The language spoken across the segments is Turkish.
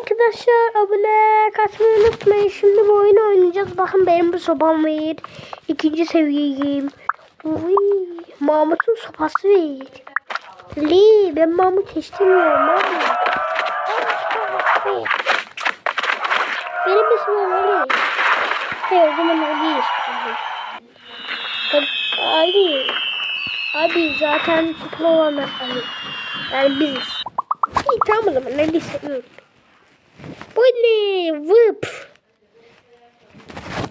arkadaşlar abone katmayı unutmayın. Şimdi bu oyunu oynayacağız. Bakın benim bu sopam var. İkinci seviyeyim. Uy, Mahmut'un sopası var. Li ben Mahmut istemiyorum. Benim ismim Ali. Hey o zaman Ali istiyorum. Ali. Abi zaten sıkıntı olanlar Ali. Yani biziz. İyi tamam o zaman Ali seviyorum. Ne? Vıp.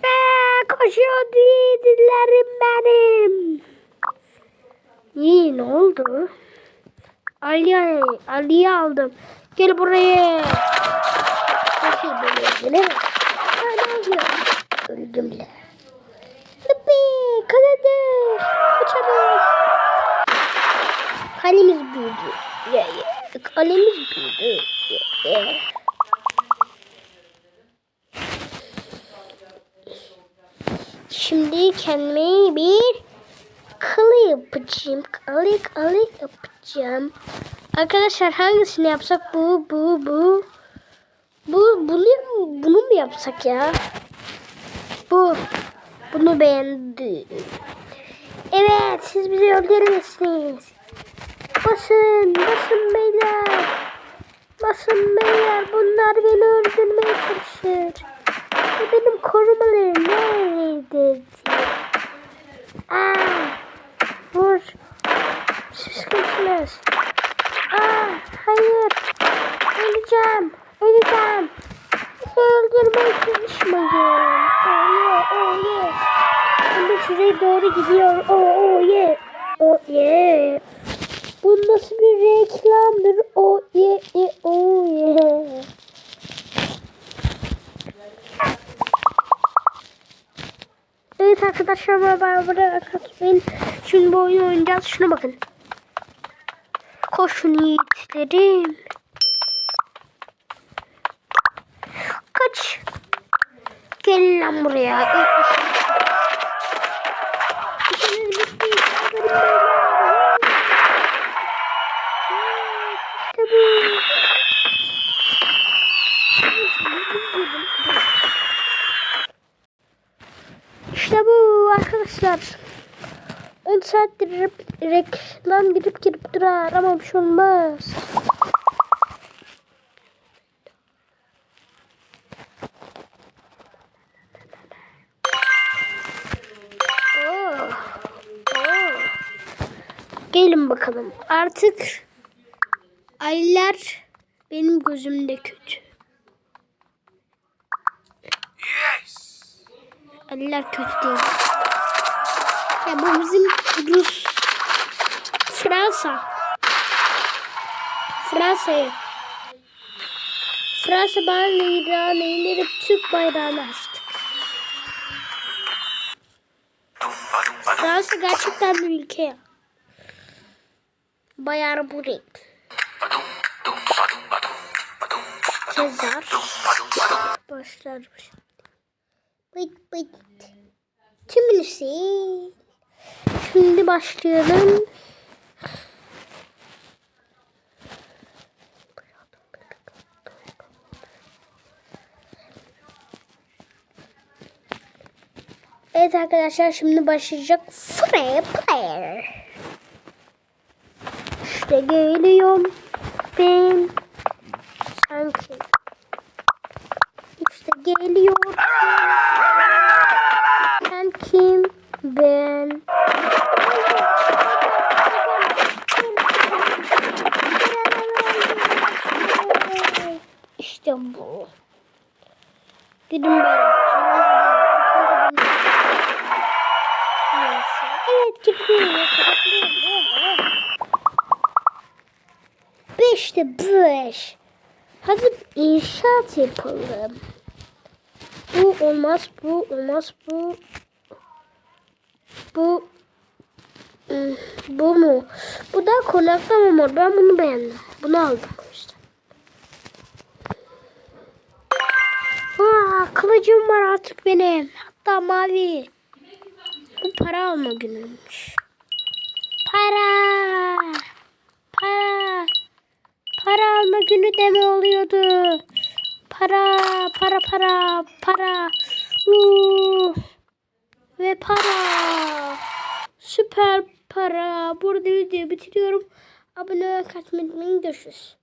Aa, koşuyor dizilerim benim. İyi ne oldu? Ali, Ali'yi aldım. Gel buraya. Nasıl böyle? Ne? Oluyor? Öldüm bile. Yuppi kazandık. Uçalım. Kalemiz büyüdü. Kalemiz büyüdü. Ya, ya. Şimdi kendime bir kılı yapacağım. Kılı kılı yapacağım. Arkadaşlar hangisini yapsak bu bu bu. Bu bunu bunu mu yapsak ya? Bu bunu beğendi. Evet siz bizi öldürürsünüz. Basın basın beyler. Basın beyler bunlar beni öldürmeye çalışır. Benim korumalarım nerede? Aa, vur. Kimsiniz? Aa, hayır. Öleceğim. Öleceğim. Öldürmeye çalışmayın. Oh yeah, oh yeah. Şimdi size doğru gidiyor. Oh, oh yeah. Oh yeah. Bu nasıl bir reklamdır? Oh yeah, yeah, oh yeah. Evet arkadaşlar merhaba buraya katmayın. Şimdi bu oyunu oynayacağız. Şuna bakın. Koşun yiğitlerim. Kaç. Gelin lan buraya. Bu. İşte bu arkadaşlar. 10 saattir reklam girip girip durar ama bir şey olmaz. Oo. Oo. Gelin bakalım. Artık aylar benim gözümde kötü. Eller kötü değil. Ya bu bizim Rus. Fransa. Fransa'ya. Fransa bayrağını indirip Türk bayrağını açtık. Fransa gerçekten bir ülke ya. Bayağı bu renk. Sezar. Başlarmış. Bıt bıt. Tümlüsü. Şimdi başlayalım. Evet arkadaşlar şimdi başlayacak Free Player. İşte geliyorum ben sanki. İşte geliyorum. İşte bu. Gidin böyle. Neyse. Evet gidiyorum. Beşte beş. Hadi inşaat yapalım. Bu olmaz, bu olmaz, bu bu bu mu? Bu da konaklama mor. Ben bunu beğendim. Bunu aldım işte. Aa, kılıcım var artık benim. Hatta mavi. Bu para alma günüymüş. Para. Para. Para alma günü de mi oluyordu? Para, para, para, para. Uuu. Ve para. Süper para. Burada videoyu bitiriyorum. Abone olmayı kaçmayın. Görüşürüz.